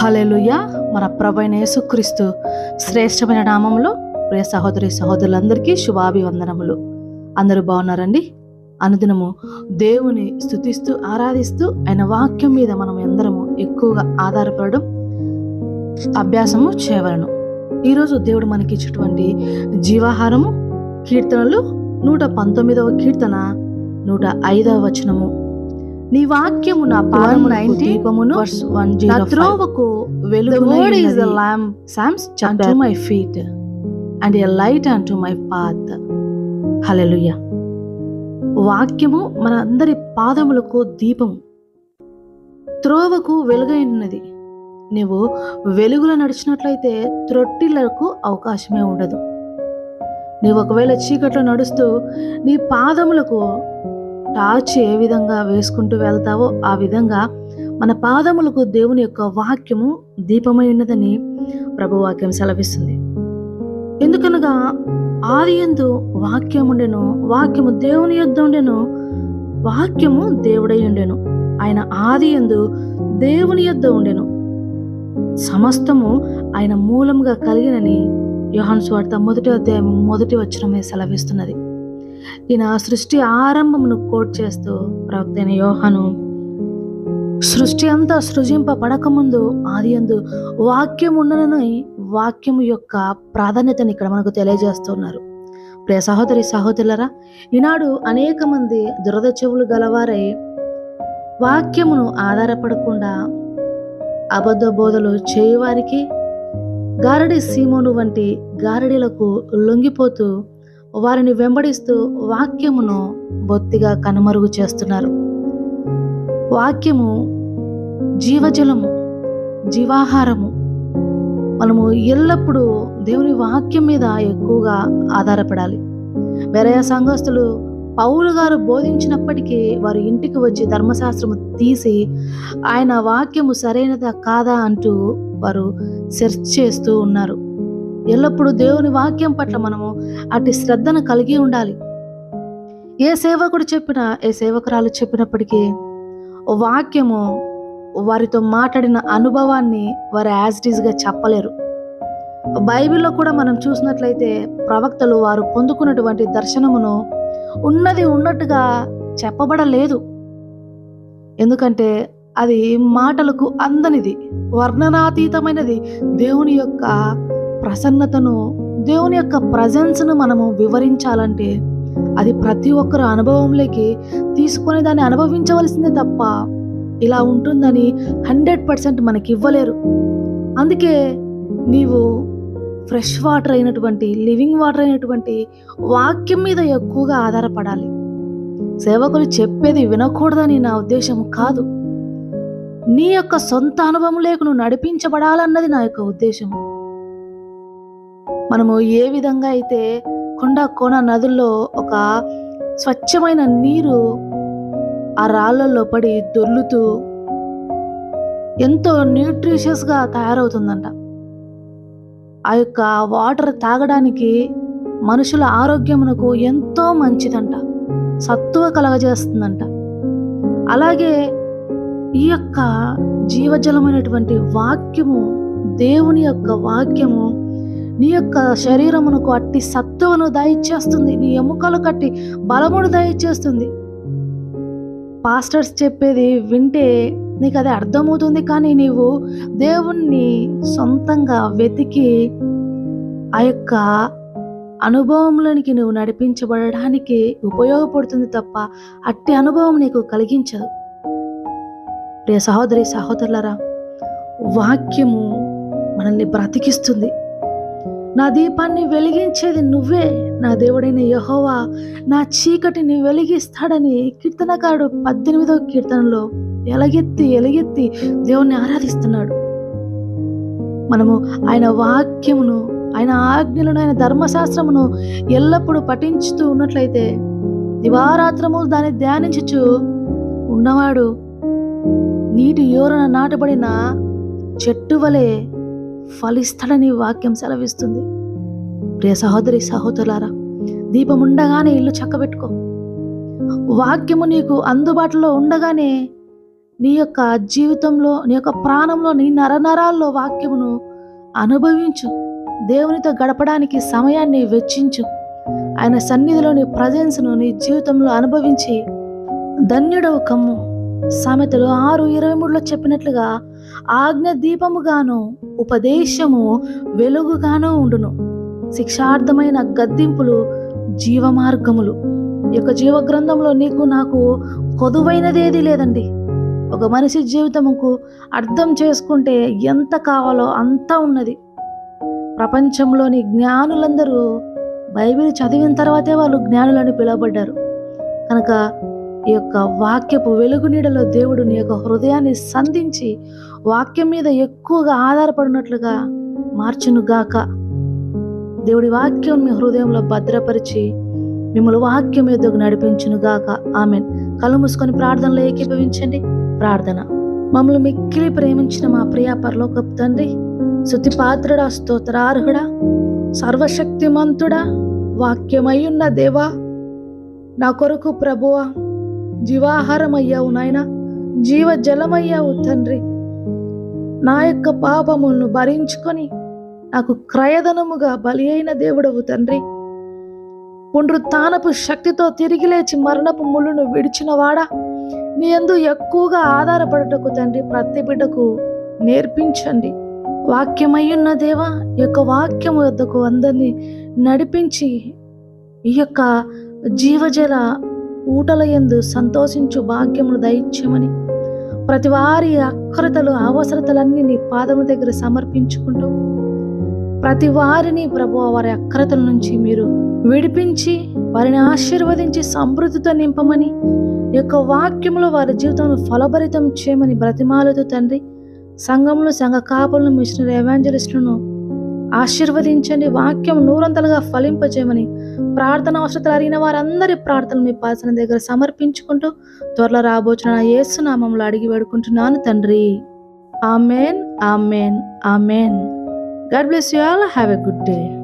Hallelujah మన ప్రభైన యేసుక్రీస్తు శ్రేష్టమైన నామంలో ప్రియ సహోదరి సహోదరులందరికీ శుభాభివందనములు. అందరూ బాగున్నారండి? అనుదినము దేవుని స్థుతిస్తూ ఆరాధిస్తూ ఆయన వాక్యం మీద మనం అందరము ఎక్కువగా ఆధారపడడం అభ్యాసము చేయవలను. ఈరోజు దేవుడు మనకి ఇచ్చినటువంటి జీవాహారము కీర్తనలు నూట పంతొమ్మిదవ కీర్తన నూట ఐదవ వచనము. నీ వాక్యము నా పాదమునకు 119, దీపమును నా త్రోవకు వెలుగు is a lamp Psalms unto my feet and a light unto my path. హల్లెలూయా వాక్యము మన అందరి పాదములకు దీపము. త్రోవకు వెలుగైనది. నీవు వెలుగులో నడిచినట్లయితే త్రొట్టిలకు అవకాశమే ఉండదు. నీవు ఒకవేళ చీకట్లో నడుస్తూ నీ పాదములకు టార్చ్ ఏ విధంగా వేసుకుంటూ వెళ్తావో ఆ విధంగా మన పాదములకు దేవుని యొక్క వాక్యము దీపమై ఉన్నదని ప్రభు వాక్యం సెలవిస్తుంది. ఎందుకనగా ఆది ఎందు వాక్యం ఉండెను వాక్యము దేవుని యొద్ద ఉండెను వాక్యము దేవుడై ఉండెను. ఆయన ఆది ఎందు దేవుని యొద్ద ఉండెను. సమస్తము ఆయన మూలముగా కలిగినని యోహన్ స్వార్థ మొదటి అధ్యాయం మొదటి వచనమే సెలవిస్తున్నది. ఈయన సృష్టి ఆరంభమును కోట్ చేస్తూ ప్రవక్త అయిన సృష్టి అంతా సృజింపబడకముందు ఆది అందు వాక్యం ఉండనని వాక్యం యొక్క ప్రాధాన్యతను ఇక్కడ మనకు తెలియజేస్తున్నారు. ప్రియ సహోదరి సహోదరులరా ఈనాడు అనేక మంది దురద చెవులు గలవారై వాక్యమును ఆధారపడకుండా అబద్ధ బోధలు చేయువారికి గారడి సీమోను వంటి గారడీలకు లొంగిపోతూ వారిని వెంబడిస్తూ వాక్యమును బొత్తిగా కనుమరుగు చేస్తున్నారు. వాక్యము జీవజలము జీవాహారము. మనము ఎల్లప్పుడూ దేవుని వాక్యం మీద ఎక్కువగా ఆధారపడాలి. వేరే సంఘస్థులు పౌలు గారు బోధించినప్పటికీ వారు ఇంటికి వచ్చి ధర్మశాస్త్రము తీసి ఆయన వాక్యము సరైనదా కాదా అంటూ వారు సెర్చ్ చేస్తూ ఉన్నారు. ఎల్లప్పుడూ దేవుని వాక్యం పట్ల మనము అటు శ్రద్ధను కలిగి ఉండాలి. ఏ సేవకుడు చెప్పినా ఏ సేవకురాలు చెప్పినప్పటికీ వాక్యము వారితో మాట్లాడిన అనుభవాన్ని వారు యాజ్గా చెప్పలేరు. బైబిల్లో కూడా మనం చూసినట్లయితే ప్రవక్తలు వారు పొందుకున్నటువంటి దర్శనమును ఉన్నది ఉన్నట్టుగా చెప్పబడలేదు. ఎందుకంటే అది మాటలకు అందనిది వర్ణనాతీతమైనది దేవుని యొక్క ప్రసన్నతను దేవుని యొక్క ప్రజెన్స్ను మనము వివరించాలంటే అది ప్రతి ఒక్కరు అనుభవంలోకి తీసుకొని దాన్ని అనుభవించవలసిందే తప్ప ఇలా ఉంటుందని హండ్రెడ్ పర్సెంట్ మనకి ఇవ్వలేరు అందుకే నీవు ఫ్రెష్ వాటర్ అయినటువంటి లివింగ్ వాటర్ అయినటువంటి వాక్యం మీద ఎక్కువగా ఆధారపడాలి. సేవకులు చెప్పేది వినకూడదని నా ఉద్దేశం కాదు. నీ యొక్క సొంత అనుభవం లేక నువ్వు నడిపించబడాలన్నది నా యొక్క ఉద్దేశం మనము ఏ విధంగా అయితే కొండ కోన నదుల్లో ఒక స్వచ్ఛమైన నీరు ఆ రాళ్ళల్లో పడి దొర్లుతూ ఎంతో న్యూట్రిషియస్గా తయారవుతుందంట. ఆ యొక్క వాటర్ తాగడానికి మనుషుల ఆరోగ్యమునకు ఎంతో మంచిదంట. సత్తువ కలగజేస్తుందంట. అలాగే ఈ యొక్క జీవజలమైనటువంటి వాక్యము దేవుని యొక్క వాక్యము నీ యొక్క శరీరమునకు అట్టి సత్తువను దయచేస్తుంది. నీ ఎముకలు కట్టి బలమును దయచేస్తుంది. పాస్టర్స్ చెప్పేది వింటే నీకు అది అర్థమవుతుంది. కానీ నీవు దేవుణ్ణి సొంతంగా వెతికి ఆ యొక్క అనుభవంలోనికి నువ్వు నడిపించబడడానికి ఉపయోగపడుతుంది తప్ప అట్టి అనుభవం నీకు కలిగించదు. ప్రియ సహోదరి సహోదరులరా వాక్యము మనల్ని బ్రతికిస్తుంది. నా దీపాన్ని వెలిగించేది నువ్వే. నా దేవుడైన యహోవా నా చీకటిని వెలిగిస్తాడని కీర్తనకారుడు పద్దెనిమిదవ కీర్తనలో ఎలగెత్తి ఎలగెత్తి దేవుణ్ణి ఆరాధిస్తున్నాడు. మనము ఆయన వాక్యమును ఆయన ఆజ్ఞలను ఆయన ధర్మశాస్త్రమును ఎల్లప్పుడూ పఠించుతూ ఉన్నట్లయితే దివారాత్రము దాన్ని ధ్యానించుచు ఉన్నవాడు నీటి యోరన నాటబడిన చెట్టు వలె ఫలిస్తాడని వాక్యం సెలవిస్తుంది. ప్రియ సహోదరి సహోదరులారా దీపం ఉండగానే ఇల్లు చక్కబెట్టుకో. వాక్యము నీకు అందుబాటులో ఉండగానే నీ యొక్క జీవితంలో నీ యొక్క ప్రాణంలో నీ నరనరాల్లో వాక్యమును అనుభవించు. దేవునితో గడపడానికి సమయాన్ని వెచ్చించు. ఆయన సన్నిధిలోని ప్రజెన్స్ను నీ జీవితంలో అనుభవించి ధన్యుడవు కమ్ము. సామెతలు ఆరు ఇరవై మూడులో చెప్పినట్లుగా ఆజ్ఞ దీపముగాను ఉపదేశము వెలుగుగాను ఉండును. శిక్షార్థమైన గద్దింపులు జీవమార్గములు. మార్గములు యొక్క జీవ గ్రంథంలో నీకు నాకు కొదువైనదేది లేదండి. ఒక మనిషి జీవితముకు అర్థం చేసుకుంటే ఎంత కావాలో అంత ఉన్నది. ప్రపంచంలోని జ్ఞానులందరూ బైబిల్ చదివిన తర్వాతే వాళ్ళు జ్ఞానులని పిలువబడ్డారు. కనుక ఈ యొక్క వాక్యపు వెలుగు నీడలో దేవుడు నీ యొక్క హృదయాన్ని సంధించి వాక్యం మీద ఎక్కువగా ఆధారపడినట్లుగా మార్చునుగాక దేవుడి వాక్యం మీ హృదయంలో భద్రపరిచి మిమ్మల్ని వాక్యం మీదకు నడిపించునుగాక ఆమెన్. కళ్ళు మూసుకొని ప్రార్థనలో ఏకీభవించండి. ప్రార్థన. మమ్మల్ని మిక్కిలి ప్రేమించిన మా ప్రియా పరలోకపు తండ్రి శుతి పాత్రుడా స్తోత్రార్హుడా సర్వశక్తిమంతుడా వాక్యమయ్యున్న దేవా నా కొరకు ప్రభువా జీవాహారమయ్యావు నాయన. జీవ జలమయ్యావు తండ్రి. నా యొక్క పాపములను భరించుకొని నాకు క్రయధనముగా బలి అయిన దేవుడవు తండ్రి. పునరుత్నపు శక్తితో తిరిగి లేచి మరణపు ముళ్ళును విడిచినవాడా నీ ఎందు ఎక్కువగా ఆధారపడటకు తండ్రి ప్రతి బిడ్డకు నేర్పించండి. వాక్యమయ్యున్న దేవా ఈ యొక్క వాక్యము వద్దకు అందరినీ నడిపించి ఈ యొక్క జీవజల ఊటలయందు సంతోషించు భాగ్యమును దయచేయమని. ప్రతి వారి అక్రతలు అవసరతలన్నీ నీ పాదముల దగ్గర సమర్పించుకుంటూ ప్రతి వారిని ప్రభు వారి అక్రతల నుంచి మీరు విడిపించి వారిని ఆశీర్వదించి సమృద్ధితో నింపమని యొక్క వాక్యంలో వారి జీవితంలో ఫలభరితం చేయమని బ్రతిమాలతో తండ్రి సంఘంలో సంఘ కాపులను మిషనరీ ఎవాంజలిస్టులను ఆశీర్వదించండి. వాక్యం నూరంతలుగా ఫలింపజేయమని ప్రార్థన అవసరతలు అడిగిన వారందరి ప్రార్థనలు మీ పాసన దగ్గర సమర్పించుకుంటూ త్వరలో రాబోచిన యేసునామంలో అడిగి వేడుకుంటున్నాను తండ్రి. Amen amen amen. God bless you all. Have a good day.